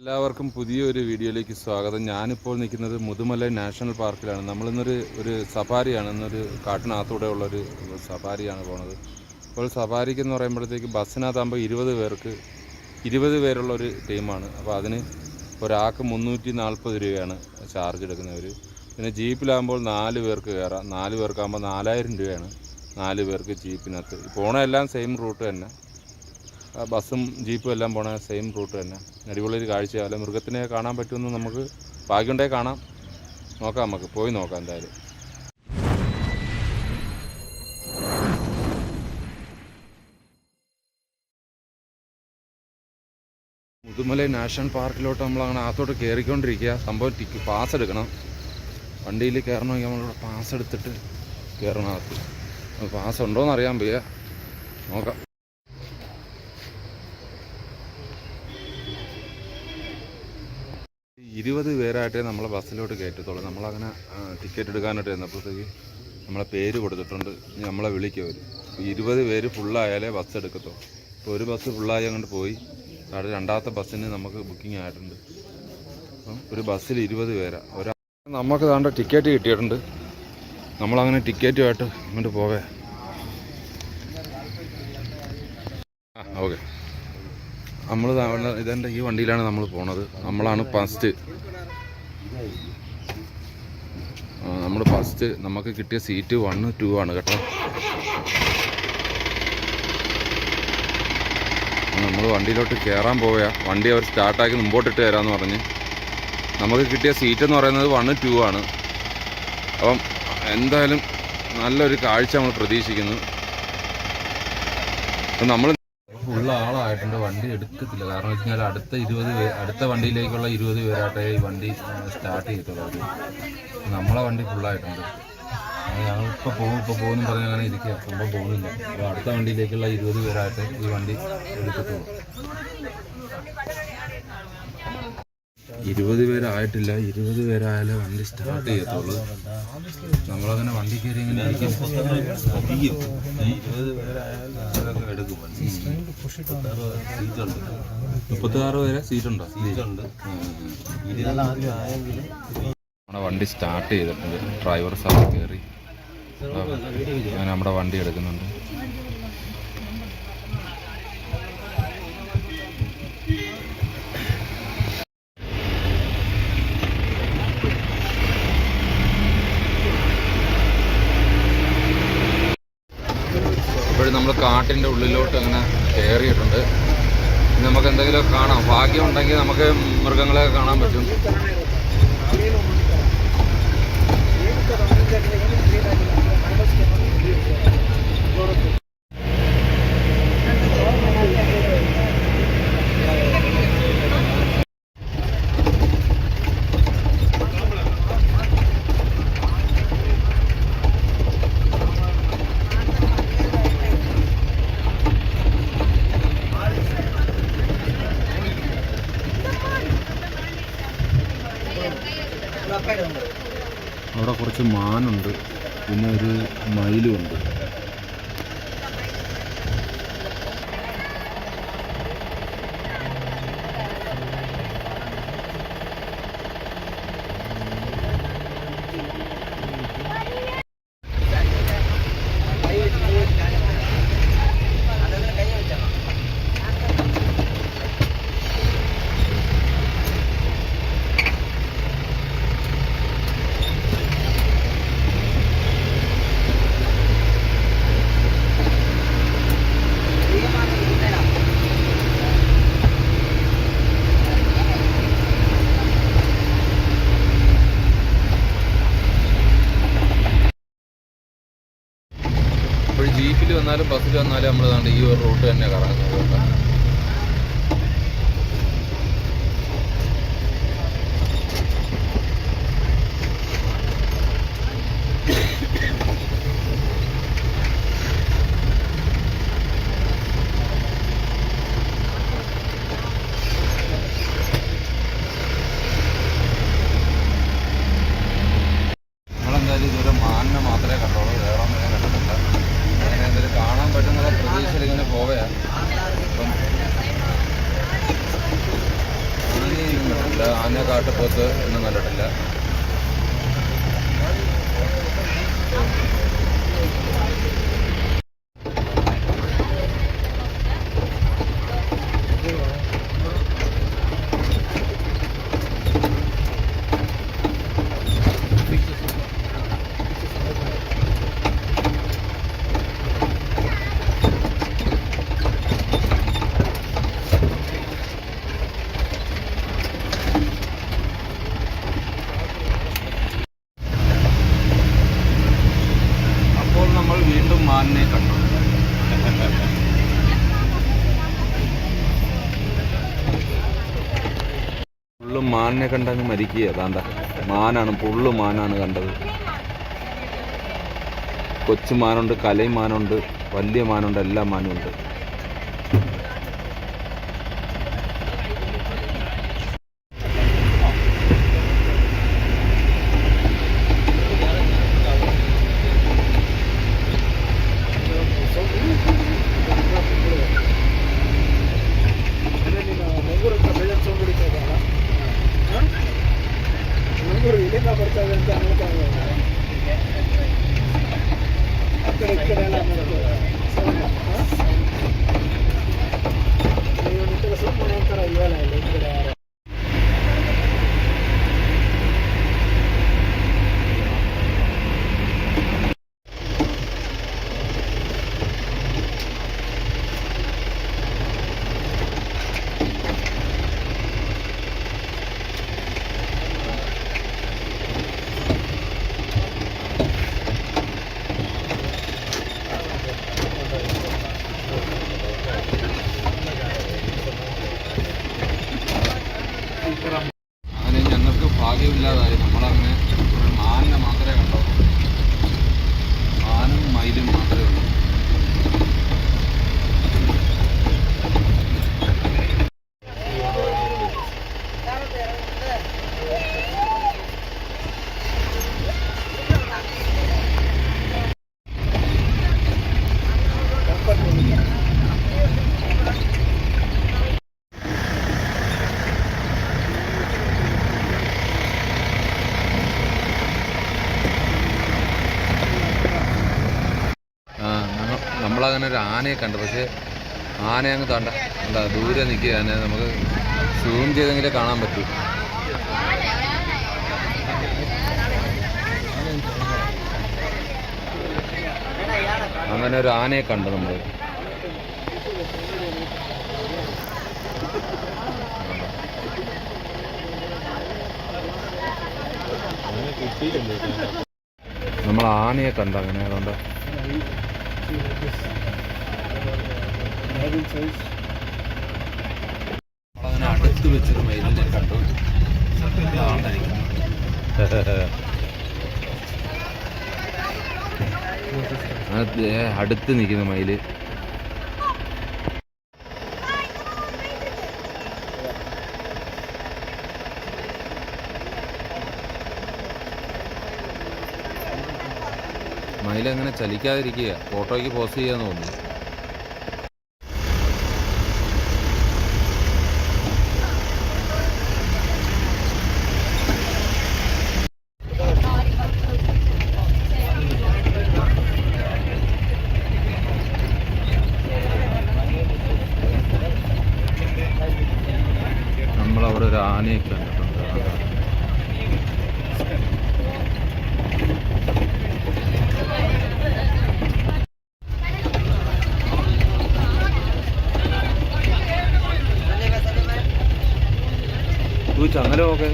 എല്ലാവർക്കും പുതിയൊരു വീഡിയോയിലേക്ക് സ്വാഗതം. ഞാനിപ്പോൾ നിൽക്കുന്നത് മുതുമല നാഷണൽ പാർക്കിലാണ്. നമ്മളിന്നൊരു ഒരു സഫാരിയാണ്. ഇന്നൊരു കാട്ടിനകത്തൂടെ ഉള്ളൊരു സഫാരിയാണ് പോണത്. ഇപ്പോൾ സഫാരിക്ക് എന്ന് പറയുമ്പോഴത്തേക്ക് ബസ്സിനകത്താകുമ്പോൾ ഇരുപത് പേർക്ക് ഇരുപത് പേരുള്ള ഒരു ടീമാണ്. അപ്പോൾ അതിന് ഒരാൾക്ക് മുന്നൂറ്റി നാൽപ്പത് രൂപയാണ് ചാർജ് എടുക്കുന്നവർ പിന്നെ ജീപ്പിലാകുമ്പോൾ നാല് പേർക്ക് കയറാം. നാല് പേർക്കാകുമ്പോൾ നാലായിരം രൂപയാണ് നാല് പേർക്ക് ജീപ്പിനകത്ത്. പോണ എല്ലാം സെയിം റൂട്ട് തന്നെ. ബസ്സും ജീപ്പും എല്ലാം പോണ സെയിം റൂട്ട് തന്നെ. അടിപൊളിയൊരു കാഴ്ച അല്ല മൃഗത്തിനെ കാണാൻ പറ്റുമെന്ന് നമുക്ക് ഭാഗ്യമുണ്ടെങ്കിൽ കാണാം. നോക്കാം നമുക്ക്. പോയി നോക്കാം എന്തായാലും. മുതുമല നാഷണൽ പാർക്കിലോട്ട് നമ്മൾ അങ്ങനെ അകത്തോട്ട് കയറിക്കൊണ്ടിരിക്കുക സംഭവം ടിക്ക് പാസ് എടുക്കണം. വണ്ടിയിൽ കയറണമെങ്കിൽ നമ്മളിവിടെ പാസ് എടുത്തിട്ട് കയറണം അകത്ത്. പാസ് ഉണ്ടോയെന്ന് അറിയാൻ വയ്യ. നോക്കാം. ഇരുപത് പേരായിട്ടേ നമ്മളെ ബസ്സിലോട്ട് കയറ്റത്തുള്ളൂ. നമ്മളങ്ങനെ ടിക്കറ്റ് എടുക്കാനായിട്ട് ചെന്നപ്പോഴത്തേക്ക് നമ്മളെ പേര് കൊടുത്തിട്ടുണ്ട്. നമ്മളെ വിളിക്കും അവർ ഇരുപത് പേര് ഫുള്ളായാലേ ബസ് എടുക്കത്തുള്ളൂ. ഇപ്പോൾ ഒരു ബസ് ഫുള്ളായി അങ്ങോട്ട് പോയി. അവിടെ രണ്ടാമത്തെ ബസ്സിന് നമുക്ക് ബുക്കിംഗ് ആയിട്ടുണ്ട്. ഒരു ബസ്സിൽ ഇരുപത് പേരാണ് ഒരാ നമുക്ക് താണ്ട ടിക്കറ്റ് കിട്ടിയിട്ടുണ്ട്. നമ്മളങ്ങനെ ടിക്കറ്റുമായിട്ട് അങ്ങോട്ട് പോവേ. നമ്മൾ ഇതെന്റെ ഈ വണ്ടിയിലാണ് നമ്മൾ പോണത്. നമ്മളാണ് ഫസ്റ്റ് നമ്മൾ ഫസ്റ്റ് നമുക്ക് കിട്ടിയ സീറ്റ് വണ്ണ് ടു ആണ് കേട്ടോ. നമ്മൾ വണ്ടിയിലോട്ട് കയറാൻ പോവുക വണ്ടി അവർ സ്റ്റാർട്ടാക്കി മുമ്പോട്ടിട്ട് തരാമെന്ന് പറഞ്ഞ്. നമുക്ക് കിട്ടിയ സീറ്റ് എന്ന് പറയുന്നത് വണ്ണ് ടു ആണ്. അപ്പം എന്തായാലും നല്ലൊരു കാഴ്ച നമ്മൾ പ്രതീക്ഷിക്കുന്നു. നമ്മൾ ആളായിട്ടുണ്ട് വണ്ടി എടുക്കത്തില്ല. കാരണം വെച്ച് കഴിഞ്ഞാൽ അടുത്ത ഇരുപത് പേര് അടുത്ത വണ്ടിയിലേക്കുള്ള ഇരുപത് പേരാട്ടെ ഈ വണ്ടി സ്റ്റാർട്ട് ചെയ്യത്തുള്ളൂ. നമ്മളെ വണ്ടി ഫുള്ളായിട്ടുണ്ട് ഞങ്ങളിപ്പോൾ പോകും ഇപ്പോൾ പോകുന്നു പറഞ്ഞ് അങ്ങനെ ഇരിക്കുക. സംഭവം പോകുന്നില്ല. അപ്പോൾ അടുത്ത വണ്ടിയിലേക്കുള്ള ഇരുപത് പേരായിട്ട് ഈ വണ്ടി എടുക്കത്തുള്ളൂ. ഇരുപത് പേരായിട്ടില്ല ഇരുപത് പേരായാലേ വണ്ടി സ്റ്റാർട്ട് ചെയ്യത്തുള്ളൂ. നമ്മളങ്ങനെ വണ്ടി കയറി ഇങ്ങനെ ഇരിക്കും. എടുക്കും മുപ്പത്താറ് പേരെ സീറ്റുണ്ടോ സീറ്റുണ്ട് നമ്മുടെ വണ്ടി സ്റ്റാർട്ട് ചെയ്തിട്ടുണ്ട്. ഡ്രൈവർ സാർ കയറി. ഞാൻ നമ്മുടെ വണ്ടി എടുക്കുന്നുണ്ട്. കാട്ടിന്റെ ഉള്ളിലോട്ട് അങ്ങനെ കയറിയിട്ടുണ്ട് നമുക്ക് എന്തെങ്കിലും കാണാം. ഭാഗ്യം ഉണ്ടെങ്കിൽ നമുക്ക് മൃഗങ്ങളെ കാണാൻ പറ്റും. മാനുണ്ട് പിന്നെ ഒരു മയിലുമുണ്ട് ഇപ്പോൾ ജീപ്പിൽ വന്നാലും ബസ്സിൽ വന്നാലും നമ്മൾ ഈ ഒരു റൂട്ട് തന്നെ കറങ്ങുന്നത് കേട്ടോ നമ്മളെന്തായാലും ഇതുവരെ മാനിനെ മാത്രമേ കണ്ടോളൂ വേറെ ഒന്നും ഞാൻ കണ്ടിട്ടില്ല അങ്ങനെ എന്തെങ്കിലും കാണാൻ പറ്റുന്ന പ്രതീക്ഷയിൽ ഇങ്ങനെ പോവുകയാണ് അപ്പം കണ്ടിട്ടില്ല ആന കാട്ടുപോത്ത് ഒന്നും കണ്ടിട്ടില്ല അപ്പോൾ നമ്മൾ വീണ്ടും മാനിനെ കണ്ടു ഫുള്ള് മാനിനെ കണ്ടങ്ങ് മരിക്കുക താണ്ട മാനാണ് പുള്ളു മാനാണ് കണ്ടത്. കൊച്ചു മാനുണ്ട് കലൈ മാനുണ്ട് വലിയ മാനുണ്ട് എല്ലാ മാനും നമ്മളങ്ങനെ ഒരു ആനയെ കണ്ടു. പക്ഷേ ആന അങ്ങ് താണ്ട. എന്താ ദൂരെ നിൽക്കുക ആന നമുക്ക് സൂം ചെയ്തെങ്കിലേ കാണാൻ പറ്റൂ. അങ്ങനെ ഒരു ആനയെ കണ്ടു നമ്മൾ നമ്മൾ ആനയെ കണ്ടു അങ്ങനെ അതുകൊണ്ട് അടുത്ത് അടുത്ത് നിൽക്കുന്ന മയിൽ മയിലങ്ങനെ ചലിക്കാതിരിക്കുക. ഫോട്ടോയ്ക്ക് പോസ്റ്റ് ചെയ്യാന്ന് തോന്നുന്നു. ഇത് ചങ്ങല നോക്കെ